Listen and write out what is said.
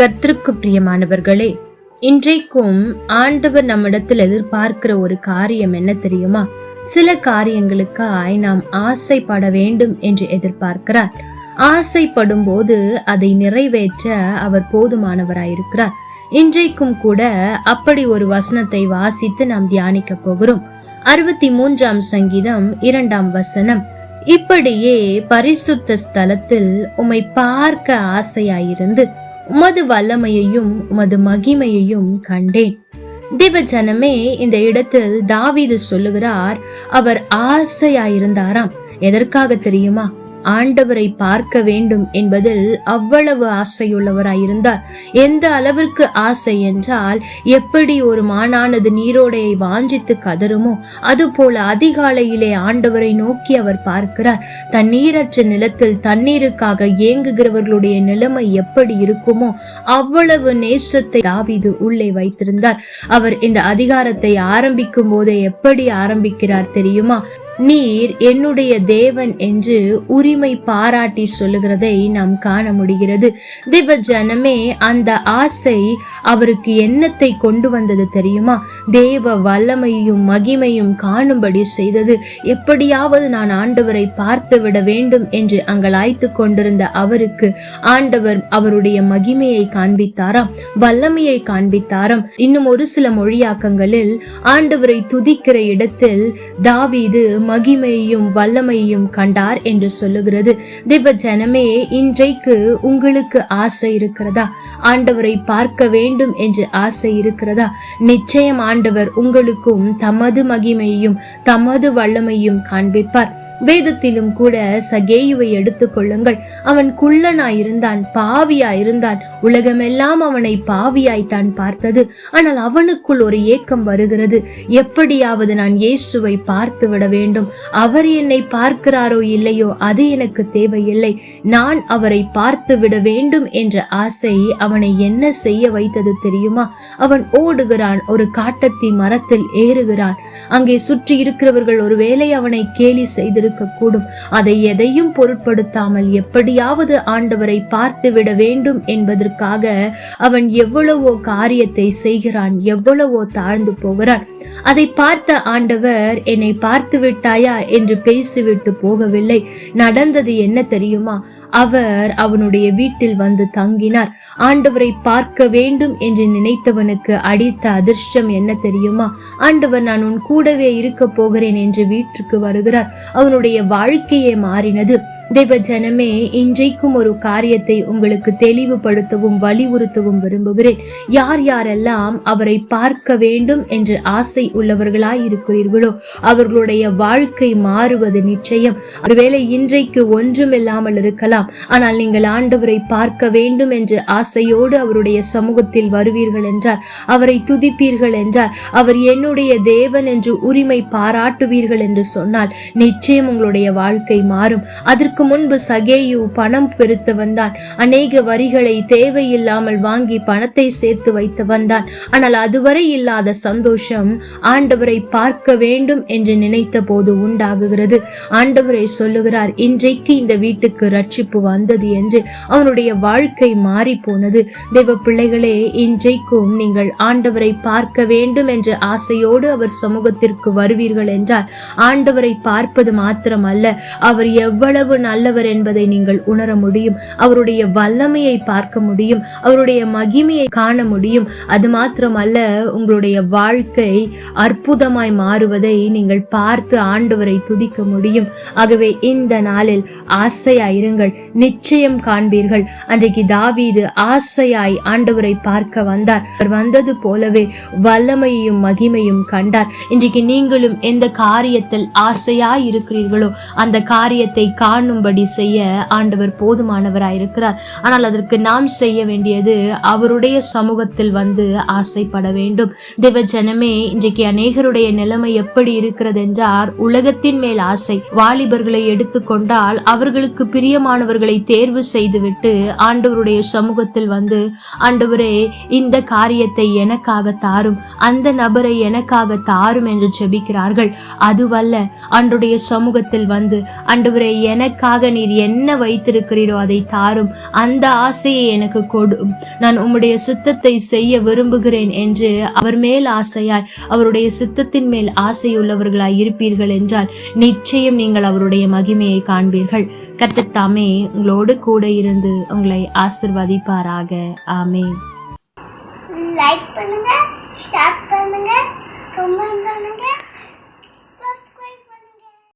கர்த்தருக்கு பிரியமானவர்களே இன்றைக்கும் ஆண்டவர் நம்மிடத்தில் எதிர்பார்க்கிற ஒரு காரியம் என்ன தெரியுமா? சில காரியங்களுக்காய் நாம் ஆசைப்பட வேண்டும் என்று எதிர்பார்க்கிறார். ஆசைப்படும் போது அதை நிறைவேற்ற அவர் போதுமானவராயிருக்கிறார். இன்றைக்கும் கூட அப்படி ஒரு வசனத்தை வாசித்து நாம் தியானிக்க போகிறோம். அறுபத்தி மூன்றாம் சங்கீதம் இரண்டாம் வசனம். இப்படியே பரிசுத்த ஸ்தலத்தில் உம்மை பார்க்க ஆசையாயிருந்து உமது வல்லமையையும் உமது மகிமையையும் கண்டேன். தேவ ஜனமே இந்த இடத்தில் தாவீது சொல்லுகிறார் அவர் ஆசையாயிருந்தாராம். எதற்காக தெரியுமா? ஆண்டவரை பார்க்க வேண்டும் என்பதில் அவ்வளவு ஆசையுள்ளவராயிருந்தார். எந்த அளவிற்கு ஆசை என்றால் எப்படி ஒரு மானானது நீரோடையை வாஞ்சித்து கதருமோ அதுபோல அதிகாலையிலே ஆண்டவரை நோக்கி அவர் பார்க்கிறார். தண்ணீரற்ற நிலத்தில் தண்ணீருக்காக ஏங்குகிறவர்களுடைய நிலைமை எப்படி இருக்குமோ அவ்வளவு நேசத்தை தாவிது உள்ளே வைத்திருந்தார். அவர் இந்த அதிகாரத்தை ஆரம்பிக்கும் போதே எப்படி ஆரம்பிக்கிறார் தெரியுமா? நீர் என்னுடைய தேவன் என்று உரிமை பாராட்டி சொல்லுகிறதை நாம் காண முடிகிறது. திவ ஜனமே அந்த ஆசை அவருக்கு எண்ணத்தை கொண்டு வந்தது தெரியுமா? தேவ வல்லமையும் மகிமையும் காணும்படி செய்தது. எப்படியாவது நான் ஆண்டவரை பார்த்து விட வேண்டும் என்று அங்கலாய்த்து கொண்டிருந்த அவருக்கு ஆண்டவர் அவருடைய மகிமையை காண்பித்தாராம் வல்லமையை காண்பித்தாராம். இன்னும் ஒரு சில மொழியாக்கங்களில் ஆண்டவரை துதிக்கிற இடத்தில் தாவீது மகிமையையும் வல்லமையையும் கண்டார் என்று சொல்லுகிறது. திவ ஜனமே இன்றைக்கு உங்களுக்கு ஆசை இருக்கிறதா? ஆண்டவரை பார்க்க வேண்டும் என்று ஆசை இருக்கிறதா? நிச்சயம் ஆண்டவர் உங்களுக்கும் தமது மகிமையையும் தமது வல்லமையும் காண்பிப்பார். வேதத்திலும் கூட சகேயுவை எடுத்துக்கொள்ளுங்கள் அவன் குள்ளனாயிருந்தான் பாவியாயிருந்தான். உலகமெல்லாம் அவனை பாவியாய்த்தான் பார்த்தது. ஆனால் அவனுக்குள் ஒரு ஏக்கம் வருகிறது. எப்படியாவது நான் இயேசுவை பார்த்து விட வேண்டும். அவர் என்னை பார்க்கிறாரோ இல்லையோ அது எனக்கு தேவையில்லை. நான் அவரை பார்த்து விட வேண்டும் என்ற ஆசை அவனை என்ன செய்ய வைத்தது தெரியுமா? அவன் ஓடுகிறான் ஒரு காட்டத்தி மரத்தில் ஏறுகிறான். அங்கே சுற்றி இருக்கிறவர்கள் ஒருவேளை அவனை கேலி செய்திருக்க இருக்கக்கூடும். அதை எதையும் பொருட்படுத்தாமல் எப்படியாவது ஆண்டவரை பார்த்து விட வேண்டும் என்பதற்காக அவன் எவ்வளவோ காரியத்தை செய்கிறான் எவ்வளவோ தாழ்ந்து போகிறான். அதை பார்த்த ஆண்டவர் என்னை பார்த்து விட்டாயா என்று பேசிவிட்டு போகவில்லை. நடந்தது என்ன தெரியுமா? அவர் அவனுடைய வீட்டில் வந்து தங்கினார். ஆண்டவரை பார்க்க வேண்டும் என்று நினைத்தவனுக்கு அடித்த அதிர்ஷ்டம் என்ன தெரியுமா? ஆண்டவர் நான் உன் கூடவே இருக்க போகிறேன் என்று வீட்டுக்கு வருகிறார். அவனுடைய வாழ்க்கையே மாறினது. தெய்வ ஜனமே இன்றைக்கும் ஒரு காரியத்தை உங்களுக்கு தெளிவுபடுத்தவும் வலியுறுத்தவும் விரும்புகிறேன். யார் யாரெல்லாம் அவரை பார்க்க வேண்டும் என்று ஆசை உள்ளவர்களாய் இருக்கிறீர்களோ அவர்களுடைய வாழ்க்கை மாறுவது நிச்சயம். ஒருவேளை இன்றைக்கு ஒன்றுமில்லாமல் இருக்கலாம் ஆனால் நீங்கள் ஆண்டவரை பார்க்க வேண்டும் என்று ஆசையோடு அவருடைய சமூகத்தில் வருவீர்கள் என்றார். அவரை துதிப்பீர்கள் என்றார். அவர் என்னுடைய தேவன் என்று உரிமை பாராட்டுவீர்கள் என்று சொன்னால் நிச்சயம் உங்களுடைய வாழ்க்கை மாறும். அதற்கு முன்பு சகேயு பணம் பெருத்து வந்தான். அநேக வரிகளை தேவையில்லாமல் வாங்கி பணத்தை சேர்த்து வைத்து வந்தான். ஆனால் அதுவரை இல்லாத சந்தோஷம் ஆண்டவரை பார்க்க வேண்டும் என்று நினைத்த போது உண்டாகுகிறது. ஆண்டவரை சொல்லுகிறார் இன்றைக்கு இந்த வீட்டுக்கு ரட்சிப்பு வந்தது என்று அவனுடைய வாழ்க்கை மாறி போனது தெய்வ பிள்ளைகளே இன்றைக்கும் நீங்கள் ஆண்டவரை பார்க்க வேண்டும் என்ற ஆசையோடு அவர் சமூகத்திற்கு வருவீர்கள் என்றால் ஆண்டவரை பார்ப்பது மாத்திரமல்ல அவர் எவ்வளவு நல்லவர் என்பதை நீங்கள் உணர முடியும். அவருடைய வல்லமையை பார்க்க முடியும். அவருடைய மகிமையை காண முடியும். அது மாத்திரமல்ல உங்களுடைய வாழ்க்கை அற்புதமாய் மாறுவதை நீங்கள் பார்த்து ஆண்டவரை துதிக்க முடியும். ஆகவே இந்த நாளில் ஆசையாயிருங்கள். நிச்சயம் காண்பீர்கள். அன்றைக்கு தாவீது ஆசையாய் ஆண்டவரை பார்க்க வந்தார். அவர் வந்தது போலவே வல்லமையும் மகிமையும் கண்டார். இன்றைக்கு நீங்களும் எந்த காரியத்தில் ஆசையாய் இருக்கிறீர்களோ அந்த காரியத்தை காணும் காணும்படி செய்ய ஆண்டவர் போதுமானவராயிருக்கிறார். ஆனால் அதற்கு நாம் செய்ய வேண்டியது அவருடைய சமூகத்தில் வந்து ஆசைப்பட வேண்டும். தேவ ஜனமே இன்றைக்கு அநேகருடைய நிலைமை எப்படி இருக்கிறது என்றால் உலகத்தின் மேல் ஆசை. வாலிபர்களை எடுத்துக்கொண்டால் அவர்களுக்கு பிரியமானவர்களை தேர்வு செய்துவிட்டு ஆண்டவருடைய சமூகத்தில் வந்து ஆண்டவரே இந்த காரியத்தை எனக்காக தாரும். அந்த நபரை எனக்காக தாரும் என்று ஜெபிக்கிறார்கள். அதுவல்ல ஆண்டுடைய சமூகத்தில் வந்து ஆண்டவரே எனக்காக எனக்காக நீர் என்ன வைத்திருக்கிறீரோ அதை தாரும். அந்த ஆசையை எனக்கு கொடு. நான் உம்முடைய சித்தத்தை செய்ய விரும்புகிறேன் என்று அவர் மேல் ஆசையாய் அவருடைய சித்தத்தின் மேல் ஆசையுள்ளவர்களாய் இருப்பீர்கள் என்றால் நிச்சயம் நீங்கள் அவருடைய மகிமையை காண்பீர்கள். கத்தத்தாமே உங்களோடு கூட இருந்து உங்களை ஆசிர்வதிப்பாராக. ஆமே லைக் பண்ணுங்க ஷேர் பண்ணுங்க கமெண்ட் பண்ணுங்க.